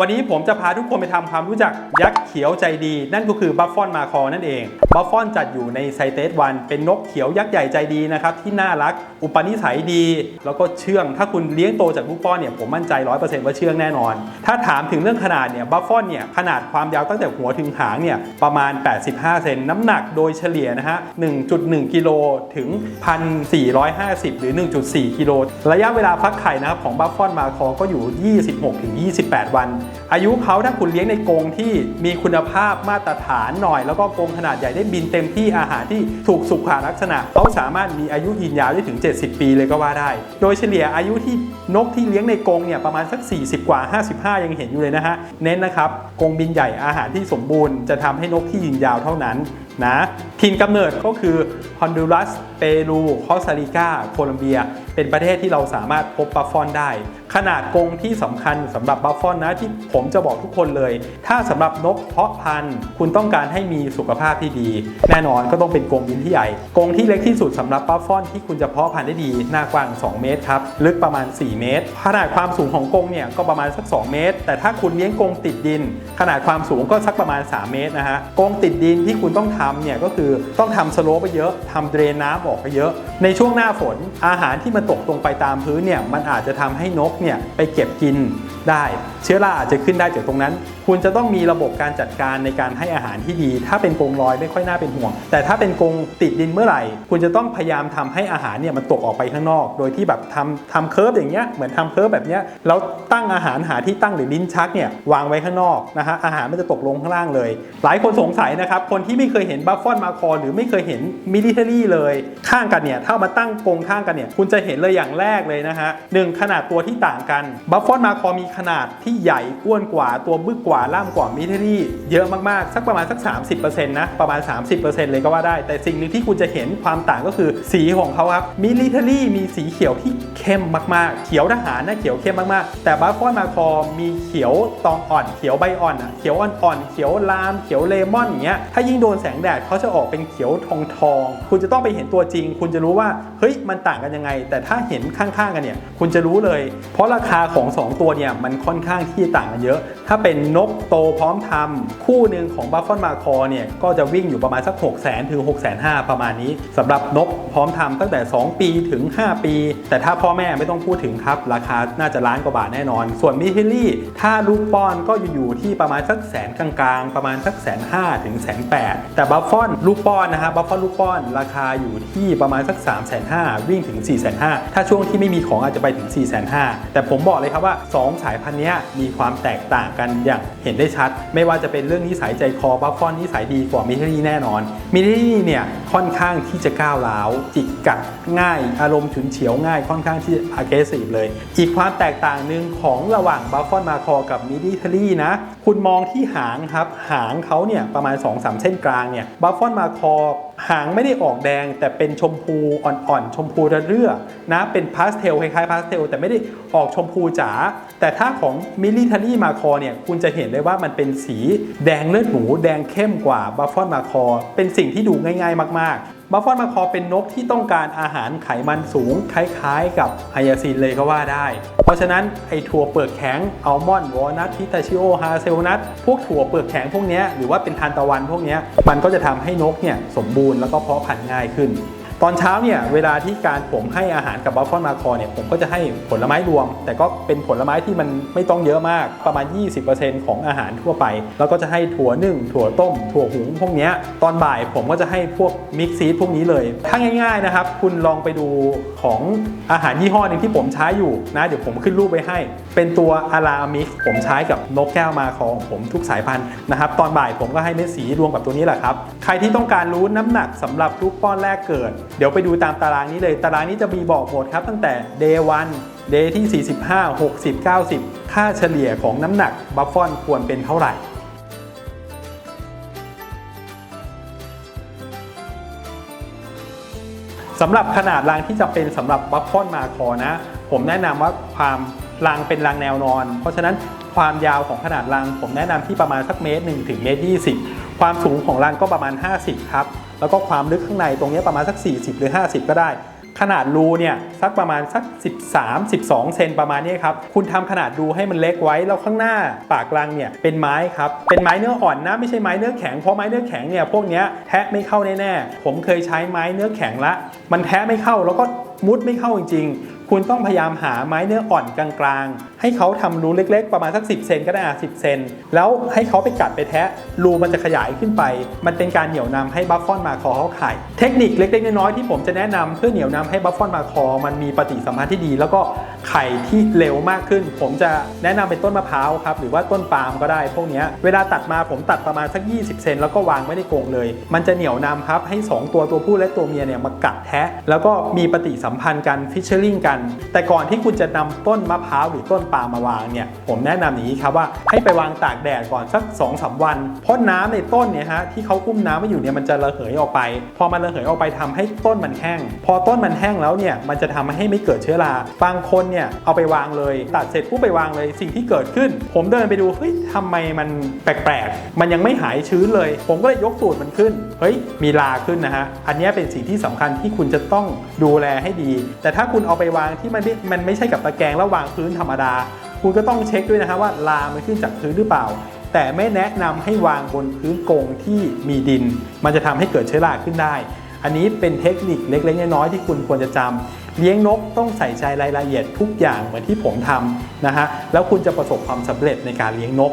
วันนี้ผมจะพาทุกคนไปทำความรู้จักยักษ์เขียวใจดี นั่นก็คือบัฟฟอนมาคอนั่นเอง บัฟฟอนจัดอยู่ในไซเตสวันเป็นนกเขียวยักษ์ใหญ่ใจดีนะครับที่น่ารัก อุปนิสัยดี แล้วก็เชื่อง ถ้าคุณเลี้ยงโตจากลูกป้อนเนี่ยผมมั่นใจ 100%ว่าเชื่องแน่นอน ถ้าถามถึงเรื่องขนาดเนี่ยบัฟฟอนเนี่ยขนาดความยาวตั้งแต่หัวถึงหางเนี่ยประมาณ 85 เซนน้ำหนักโดยเฉลี่ยนะฮะ 1.1 กิโลถึง 1,450 หรือ 1.4 กิโล ระยะเวลาฟักไข่นะครับของบัฟฟอนมาคอก็อยู่ 26ถึง28 วัน อายุเขาถ้าคุณเลี้ยงในกรงที่มีคุณภาพมาตรฐานหน่อย แล้วก็กรงขนาดใหญ่ได้บินเต็มที่อาหารที่ถูกสุขลักษณะเขาสามารถมีอายุยืนยาวได้ถึง 70 ปีเลยก็ว่าได้ โดยเฉลี่ยอายุที่นกที่เลี้ยงในกรงเนี่ยประมาณสัก 40 กว่า 55 ยังเห็นอยู่เลยนะฮะ เน้นนะครับกรงบินใหญ่อาหารที่สมบูรณ์จะทำให้นกที่ยืนยาวเท่านั้นนะถิ่นกำเนิดก็คือฮอนดูรัส เปรู คอสตาริกา โคลัมเบีย เป็นประเทศที่เราสามารถพบบัฟฟอนได้ ขนาดกรงที่สำคัญสำหรับบัฟฟอนนะที่ผมจะบอกทุกคนเลย ถ้าสำหรับนกเพาะพันธุ์ คุณต้องการให้มีสุขภาพที่ดี แน่นอนก็ต้องเป็นกรงบินที่ใหญ่กรงที่เล็กที่สุดสำหรับบัฟฟอนที่คุณจะเพาะพันธุ์ได้ดี หน้ากว้าง 2 เมตรครับลึกประมาณ 4 เมตร ขนาดความสูงของกรงเนี่ยก็ประมาณสัก 2 เมตร แต่ถ้าคุณเลี้ยงกรงติดดิน ขนาดความสูงก็สักประมาณ 3 เมตรนะฮะกรงติดดินที่คุณต้องทำเนี่ยก็คือต้องทำสโลปไปเยอะทำเดรนน้ำออกไปเยอะ ในช่วงหน้าฝนอาหารที่มันตกลงไปตามพื้นเนี่ยมันอาจจะทำให้นกเนี่ยไปเก็บกิน ได้ เชื้อราอาจจะขึ้นได้จากตรงนั้น คุณจะต้องมีระบบการจัดการในการให้อาหารที่ดี ถ้าเป็นกรงลอยไม่ค่อยน่าเป็นห่วง แต่ถ้าเป็นกรงติดดินเมื่อไหร่ คุณจะต้องพยายามทำให้อาหารเนี่ยมันตกออกไปข้างนอก โดยที่แบบทำทำเคิร์ฟอย่างเงี้ยเหมือนทำเคิร์ฟแบบเนี้ยแล้วตั้งอาหารหาที่ตั้งหรือลิ้นชักเนี่ยวางไว้ข้างนอกนะฮะอาหารมันจะตกลงข้างล่างเลย หลายคนสงสัยนะครับคนที่ไม่เคยเห็นบัฟฟอนมาคอหรือไม่เคยเห็นมิลิเทอรี่เลยข้างกันเนี่ยถ้าเอามาตั้งกรงข้างกันเนี่ยคุณจะเห็นเลยอย่างแรกเลยนะฮะหนึ่งขนาดตัวที่ต่างกันบัฟฟอนมาคอมีขนาดที่ใหญ่อ้วนกว่าตัวบึกกว่าล่ามกว่ามิเทอรี่เยอะมากๆ สักประมาณสัก 30%นะประมาณ 30%เลยก็ว่าได้ แต่สิ่งหนึ่งที่คุณจะเห็นความต่างก็คือสีของเขาครับมิลิเทอรี่มีสีเขียวที่เข้มมากๆ เขียวทหารนะเขียวเข้มมากๆ แต่บัฟฟอนมาคอมีเขียวตองอ่อน เขียวใบอ่อนอะเขียวอ่อนๆเขียวลาม เขียวเลมอนอย่างเงี้ยถ้ายิ่งโดนแสงแดดเขาจะออกเป็นเขียวทองทองๆคุณจะต้องไปเห็นตัวจริง คุณจะรู้ว่าเฮ้ยมันต่างกันยังไง แต่ถ้าเห็นข้างๆกันเนี่ยคุณจะรู้เลย เพราะราคาของ 2 ตัวเนี่ยมันค่อนข้างที่จะต่างกันเยอะ ถ้าเป็นนกโตพร้อมทำคู่หนึ่งของบัฟฟอนมาคอเนี่ยก็จะวิ่งอยู่ประมาณสัก 6 0 0 0 0ถึง6 5 0 0 0ประมาณนี้สำหรับนกพร้อมทำตั้งแต่ 2 ปีถึง 5 ปี แต่ถ้าพ่อแม่ไม่ต้องพูดถึงครับ ราคาน่าจะล้านกว่าบาทแน่นอน ส่วนมิทิลี่ ถ้าลูกป้อนก็อยู่ที่ประมาณสักแสนกลางๆ ประมาณสักแสนห้าถึงแสนแปดแต่บัฟฟอนลูกป้อนนะฮะบัฟฟอนลูกป้อนราคาอยู่ที่ประมาณสัก3ามแสนห้าวิ่งถึง4ี่แสนห้าถ้าช่วงที่ไม่มีของอาจจะไปถึง4ี่แสนห้าแต่ผมบอกเลยครับว่า 2 สายพันธุ์นี้มีความแตกต่างกันอย่างเห็นได้ชัด ไม่ว่าจะเป็นเรื่องนิสัยใจคอบัฟฟอนนิสัยดีกว่ามิทิลี่แน่นอนมิทิลี่เนี่ยค่อนข้างที่จะก้าวร้าวจิกกัดง่าย อารมณ์ฉุนเฉียวง่ายค่อนข้างที่ aggressive เลย อีกความแตกต่างหนึ่งของระหว่างบัฟฟอนมาคอกับมิดิเทอรี่นะคุณมองที่หางครับ หางเขาเนี่ยประมาณ 2-3 เส้นกลางเนี่ยบัฟฟอนมาคอหางไม่ได้ออกแดงแต่เป็นชมพูอ่อนๆ ชมพูระเรื่อนะเป็นพาสเทลคล้ายๆพาสเทลแต่ไม่ได้ออกชมพูจ๋าแต่ถ้าของมิลิทารี่มาคอเนี่ยคุณจะเห็นเลยว่ามันเป็นสีแดงเลือดหมู แดงเข้มกว่าบัฟฟอนมาคอเป็นสิ่งที่ดูง่ายๆมากๆ บัฟฟอนมาคอเป็นนกที่ต้องการอาหารไขมันสูง คล้ายๆ กับไฮยาซินเลยก็ว่าได้ เพราะฉะนั้นไอถั่วเปลือกแข็งอัลมอนด์วอลนัทพิตาชิโอฮาเซลนัทพวกถั่วเปลือกแข็งพวกนี้หรือว่าเป็นทานตะวันพวกนี้มันก็จะทำให้นกเนี่ยสมบูรณ์แล้วก็เพาะพันธุ์ง่ายขึ้น ตอนเช้าเนี่ยเวลาที่การผมให้อาหารกับบัฟฟอนมาคอเนี่ยผมก็จะให้ผลไม้รวม แต่ก็เป็นผลไม้ที่มันไม่ต้องเยอะมากประมาณ 20%ของอาหารทั่วไป แล้วก็จะให้ถั่วนึ่งถั่วต้ม ถั่วหุงพวกเนี้ยตอนบ่ายผมก็จะให้พวกมิกซีดพวกนี้เลย ถ้าง่าย ๆนะครับ คุณลองไปดูของอาหารยี่ห้อหนึ่งที่ผมใช้อยู่นะเดี๋ยวผมขึ้นรูปไว้ให้ เป็นตัวอารามิกผมใช้กับนกแก้วมาคอของผมทุกสายพันธุ์นะครับตอนบ่ายผมก็ให้เม็ดสีรวมกับตัวนี้แหละครับใครที่ต้องการรู้น้ำหนักสำหรับลูกป้อนแรกเกิดเดี๋ยวไปดูตามตารางนี้เลย ตารางนี้จะมีบอกหมดครับ ตั้งแต่ day 1 day ที่ 45 60 90 ค่าเฉลี่ยของน้ำหนักบัฟฟอนควรเป็นเท่าไหร่สำหรับขนาดรางที่จะเป็นสำหรับบัฟฟอนมาคอนะ ผมแนะนำว่าความรางเป็นรางแนวนอน เพราะฉะนั้นความยาวของขนาดรางผมแนะนำที่ประมาณสักเมตรหนึ่งถึงเมตรยี่สิบความสูงของรางก็ประมาณ 50 ครับ แล้วก็ความลึกข้างในตรงนี้ประมาณสัก 40 หรือ 50 ก็ได้ ขนาดรูเนี่ยสักประมาณสัก 13 12 เซนประมาณนี้ครับ คุณทำขนาดรูให้มันเล็กไว้ แล้วข้างหน้าปากลังเนี่ยเป็นไม้ครับ เป็นไม้เนื้ออ่อนนะไม่ใช่ไม้เนื้อแข็ง เพราะไม้เนื้อแข็งเนี่ยพวกนี้แทะไม่เข้าแน่ๆ ผมเคยใช้ไม้เนื้อแข็งละ มันแทะไม่เข้าแล้วก็มุดไม่เข้าจริงๆคุณต้องพยายามหาไม้เนื้ออ่อนกลางๆ ให้เขาทำรูเล็ก ๆ ประมาณสัก 10 เซนก็ได้อะ10เซน แล้วให้เขาไปกัดไปแทะ รูมันจะขยายขึ้นไป มันเป็นการเหนี่ยวนำให้บัฟฟอนมาคอเขาไข่ เทคนิคเล็กๆน้อยๆที่ผมจะแนะนำเพื่อเหนี่ยวนำให้บัฟฟอนมาคอ มันมีปฏิสัมพันธ์ที่ดี แล้วก็ไข่ที่เร็วมากขึ้น ผมจะแนะนำเป็นต้นมะพร้าวครับ หรือว่าต้นปาล์มก็ได้ พวกนี้เวลาตัดมาผมตัดประมาณสัก 20 เซนแล้วก็วางไว้ในกรงเลย มันจะเหนี่ยวนำครับให้ 2 ตัวตัวผู้และตัวเมียเนี่ยมากัดแทะ แล้วก็มีปฏิสัมพันธ์กันฟิชเชอริงกันแต่ก่อนที่คุณจะนำต้นมะพร้าวหรือต้นปาล์มมาวางเนี่ยผมแนะนำอย่างนี้ครับว่าให้ไปวางตากแดดก่อนสัก2อสวัน เพราะน้ำในต้นเนี่ยฮะที่เขาอุ้มน้ำไว้อยู่เนี่ยมันจะระเหยออกไป พอมันระเหยออกไปทำให้ต้นมันแห้ง พอต้นมันแห้งแล้วเนี่ยมันจะทำให้ไม่เกิดเชื้อรา บางคนเนี่ยเอาไปวางเลย ตัดเสร็จปุ๊บไปวางเลยสิ่งที่เกิดขึ้น ผมเดินไปดูเฮ้ยทำไมมันแปลกๆ มันยังไม่หายชื้นเลย ผมก็เลยยกตูดมันขึ้นเฮ้ยมีราขึ้นนะฮะอันนี้เป็นสิ่งที่สำคัญที่คุณจะต้องดูแลให้ดี แต่ถ้าคุณเอาไปวางที่มันไม่มันไม่ใช่กับตะแกรงแล้ววางพื้นธรรมดา คุณก็ต้องเช็คด้วยนะฮะว่าลามันขึ้นจากพื้นหรือเปล่า แต่ไม่แนะนำให้วางบนพื้นกรงที่มีดิน มันจะทำให้เกิดเชื้อราขึ้นได้ อันนี้เป็นเทคนิคเล็กๆน้อยๆที่คุณควรจะจำเลี้ยงนกต้องใส่ใจรายละเอียดทุกอย่างเหมือนที่ผมทำนะฮะแล้วคุณจะประสบความสำเร็จในการเลี้ยงนก